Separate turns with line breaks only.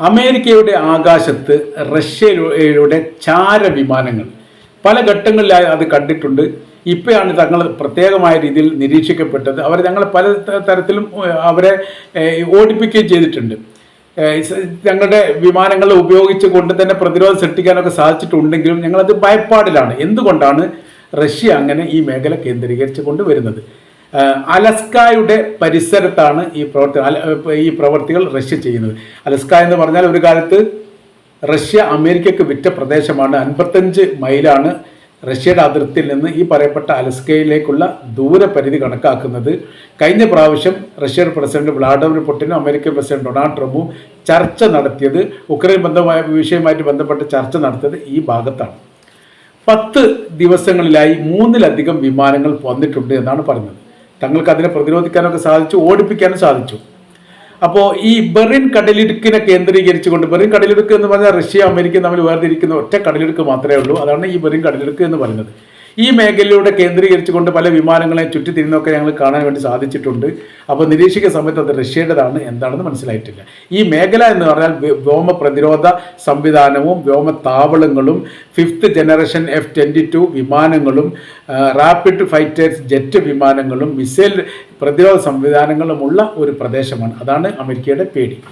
അമേരിക്കയുടെ ആകാശത്ത് റഷ്യയുടെ ചാര വിമാനങ്ങൾ. പല ഘട്ടങ്ങളിലായി അത് കണ്ടിട്ടുണ്ട്. ഇപ്പോഴാണ് തങ്ങൾ പ്രത്യേകമായ രീതിയിൽ നിരീക്ഷിക്കപ്പെട്ടത്. അവർ ഞങ്ങൾ പല തരത്തിലും അവരെ ഓടിപ്പിക്കുകയും ചെയ്തിട്ടുണ്ട്. ഞങ്ങളുടെ വിമാനങ്ങൾ ഉപയോഗിച്ച് കൊണ്ട് തന്നെ പ്രതിരോധം സൃഷ്ടിക്കാനൊക്കെ സാധിച്ചിട്ടുണ്ടെങ്കിലും ഞങ്ങളത് ഭയപ്പാടിലാണ്. എന്തുകൊണ്ടാണ് റഷ്യ അങ്ങനെ ഈ മേഖല കേന്ദ്രീകരിച്ച് കൊണ്ട് വരുന്നത്? ഏഹ്, അലസ്കായുടെ പരിസരത്താണ് ഈ പ്രവർത്തി ഈ പ്രവർത്തികൾ റഷ്യ ചെയ്യുന്നത്. അലസ്ക എന്ന് പറഞ്ഞാൽ ഒരു കാലത്ത് റഷ്യ അമേരിക്കക്ക് വിറ്റ പ്രദേശമാണ്. അൻപത്തഞ്ച് മൈലാണ് റഷ്യയുടെ അതിർത്തിയിൽ നിന്ന് ഈ പറയപ്പെട്ട അലസ്കയിലേക്കുള്ള ദൂരപരിധി കണക്കാക്കുന്നത്. കഴിഞ്ഞ പ്രാവശ്യം റഷ്യൻ പ്രസിഡന്റ് വ്ളാഡിമിർ പുടിനും അമേരിക്കൻ പ്രസിഡന്റ് ഡൊണാൾഡ് ട്രംപും ചർച്ച നടത്തിയത് ഉക്രൈൻ ബന്ധമായ വിഷയമായിട്ട് ബന്ധപ്പെട്ട് ചർച്ച നടത്തിയത് ഈ ഭാഗത്താണ്. പത്ത് ദിവസങ്ങളിലായി മൂന്നിലധികം വിമാനങ്ങൾ വന്നിട്ടുണ്ട് എന്നാണ് പറയുന്നത്. തങ്ങൾക്ക് അതിനെ പ്രതിരോധിക്കാനൊക്കെ സാധിച്ചു ഓടിപ്പിക്കാനും സാധിച്ചു. അപ്പോൾ ഈ ബെറിൻ കടലിടുക്കിനെ കേന്ദ്രീകരിച്ചുകൊണ്ട് ബെറിൻ കടലിടുക്ക് എന്ന് പറഞ്ഞാൽ റഷ്യ അമേരിക്ക തമ്മിൽ വേർതിരിക്കുന്ന ഒറ്റ കടലിടുക്ക് മാത്രമേ ഉള്ളൂ. അതാണ് ഈ ബെറിൻ കടലിടുക്ക് എന്ന് പറയുന്നത്. ഈ മേഖലയിലൂടെ കേന്ദ്രീകരിച്ചുകൊണ്ട് പല വിമാനങ്ങളെ ചുറ്റിത്തിരിഞ്ഞൊക്കെ ഞങ്ങൾ കാണാൻ വേണ്ടി സാധിച്ചിട്ടുണ്ട്. അപ്പോൾ നിരീക്ഷിക്കുന്ന സമയത്ത് അത് റഷ്യയുടേതാണ് എന്താണെന്ന് മനസ്സിലായിട്ടില്ല. ഈ മേഖല എന്ന് പറഞ്ഞാൽ വ്യ- വ്യോമ പ്രതിരോധ സംവിധാനവും വ്യോമ താവളങ്ങളും fifth generation F twenty two വിമാനങ്ങളും റാപ്പിഡ് ഫൈറ്റേഴ്സ് ജെറ്റ് വിമാനങ്ങളും മിസൈൽ പ്രതിരോധ സംവിധാനങ്ങളുമുള്ള ഒരു പ്രദേശമാണ്. അതാണ് അമേരിക്കയുടെ പേടി.